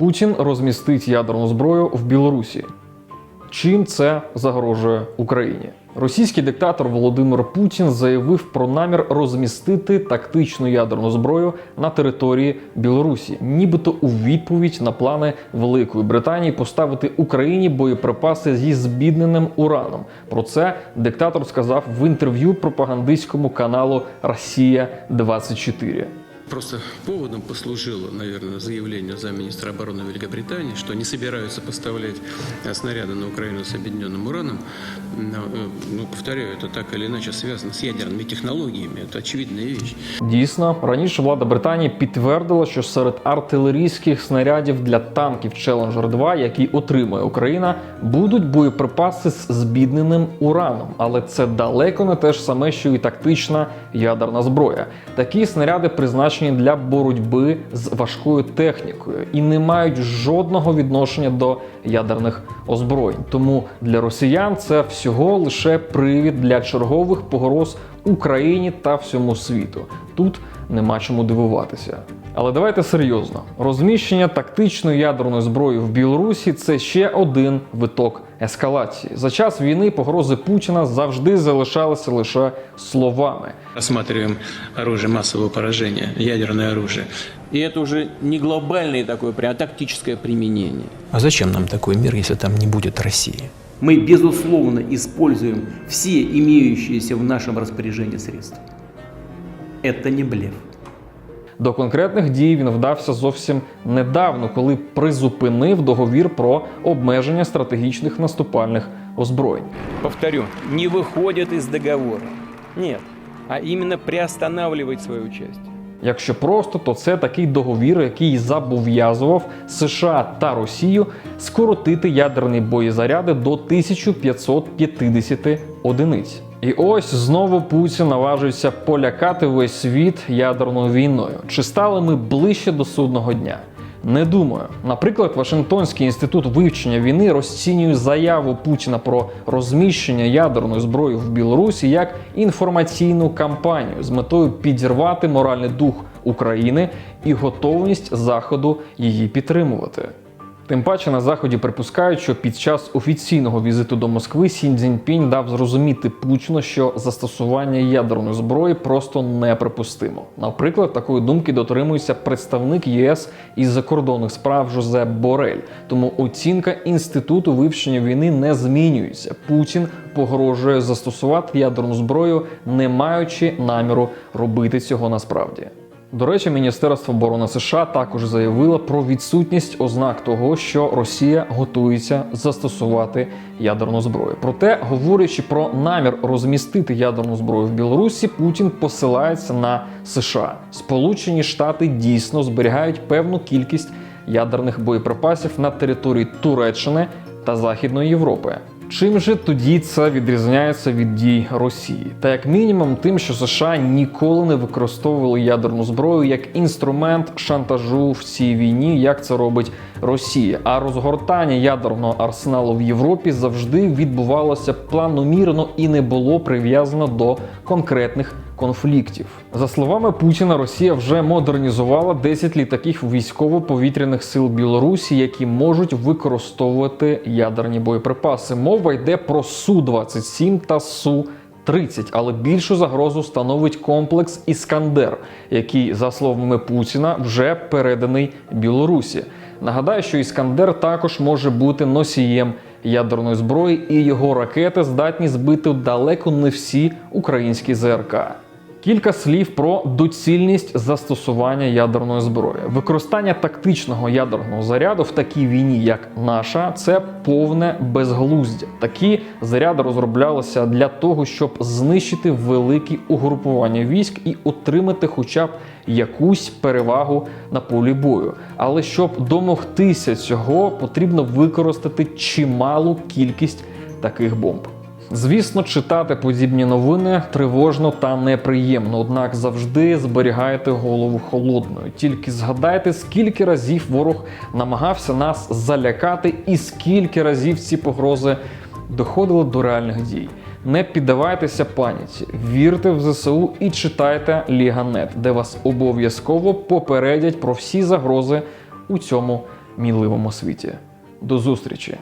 Путін розмістить ядерну зброю в Білорусі. Чим це загрожує Україні? Російський диктатор Володимир Путін заявив про намір розмістити тактичну ядерну зброю на території Білорусі, нібито у відповідь на плани Великої Британії поставити Україні боєприпаси зі збідненим ураном. Про це диктатор сказав в інтерв'ю пропагандистському каналу Росія 24 Просто поводом послужило, наверное, заявление замминистра обороны Великобритании, что они собираются поставлять э, снаряды на Украину с объединенным ураном. Но, э, ну, повторяю, это так или иначе связано с ядерными технологиями. Это очевидная вещь. Дійсно, раніше влада Британії підтвердила, що серед артилерійських снарядів для танків Challenger 2, які отримує Україна, будуть боєприпаси з збідненим ураном. Але це далеко не те ж саме, що і тактична ядерна зброя. Такі снаряди призначені для боротьби з важкою технікою і не мають жодного відношення до ядерних озброєнь. Тому для росіян це всього лише привід для чергових погроз Україні та всьому світу. Тут нема чому дивуватися. Але давайте серйозно: розміщення тактичної ядерної зброї в Білорусі це ще один виток ескалації. За час війни погрози Путіна завжди залишалися лише словами. Рассматриваем оружие массового поражения, ядерное оружие. И это уже не глобальное такое, прям а тактическое применение. А зачем нам такой мир, если там не будет России? Мы, безусловно, используем все имеющиеся в нашем распоряжении средства. Это не блеф. До конкретних дій він вдався зовсім недавно, коли призупинив договір про обмеження стратегічних наступальних озброєнь. Повторю, не выходит из договора. Нет, а именно приостанавливает свое участие. Якщо просто, то це такий договір, який зобов'язував США та Росію скоротити ядерні боєзаряди до 1550 одиниць. І ось знову Путін наважується полякати весь світ ядерною війною. Чи стали ми ближче до судного дня? Не думаю. Наприклад, Вашингтонський інститут вивчення війни розцінює заяву Путіна про розміщення ядерної зброї в Білорусі як інформаційну кампанію з метою підірвати моральний дух України і готовність Заходу її підтримувати. Тим паче на заході припускають, що під час офіційного візиту до Москви Сінь Цзіньпінь дав зрозуміти Путіну, що застосування ядерної зброї просто неприпустимо. Наприклад, такої думки дотримується представник ЄС із закордонних справ Жозеп Борель. Тому оцінка інституту вивчення війни не змінюється. Путін погрожує застосувати ядерну зброю, не маючи наміру робити цього насправді. До речі, Міністерство оборони США також заявило про відсутність ознак того, що Росія готується застосувати ядерну зброю. Проте, говорячи про намір розмістити ядерну зброю в Білорусі, Путін посилається на США. Сполучені Штати дійсно зберігають певну кількість ядерних боєприпасів на території Туреччини та Західної Європи. Чим же тоді це відрізняється від дій Росії? Та як мінімум, тим, що США ніколи не використовували ядерну зброю як інструмент шантажу в цій війні, як це робить Росія. А розгортання ядерного арсеналу в Європі завжди відбувалося планомірно і не було прив'язано до конкретних конфліктів. За словами Путіна, Росія вже модернізувала 10 літаків військово-повітряних сил Білорусі, які можуть використовувати ядерні боєприпаси. Мова йде про Су-27 та Су. 30, але більшу загрозу становить комплекс Іскандер, який, за словами Путіна, вже переданий Білорусі. Нагадаю, що Іскандер також може бути носієм ядерної зброї, і його ракети здатні збити далеко не всі українські ЗРК. Кілька слів про доцільність застосування ядерної зброї. Використання тактичного ядерного заряду в такій війні, як наша, це повне безглуздя. Такі заряди розроблялися для того, щоб знищити великі угрупування військ і отримати хоча б якусь перевагу на полі бою. Але щоб домогтися цього, потрібно використати чималу кількість таких бомб. Звісно, читати подібні новини тривожно та неприємно, однак завжди зберігайте голову холодною. Тільки згадайте, скільки разів ворог намагався нас залякати, і скільки разів ці погрози доходили до реальних дій. Не піддавайтеся паніці, вірте в ЗСУ і читайте Ліга.нет, де вас обов'язково попередять про всі загрози у цьому мінливому світі. До зустрічі!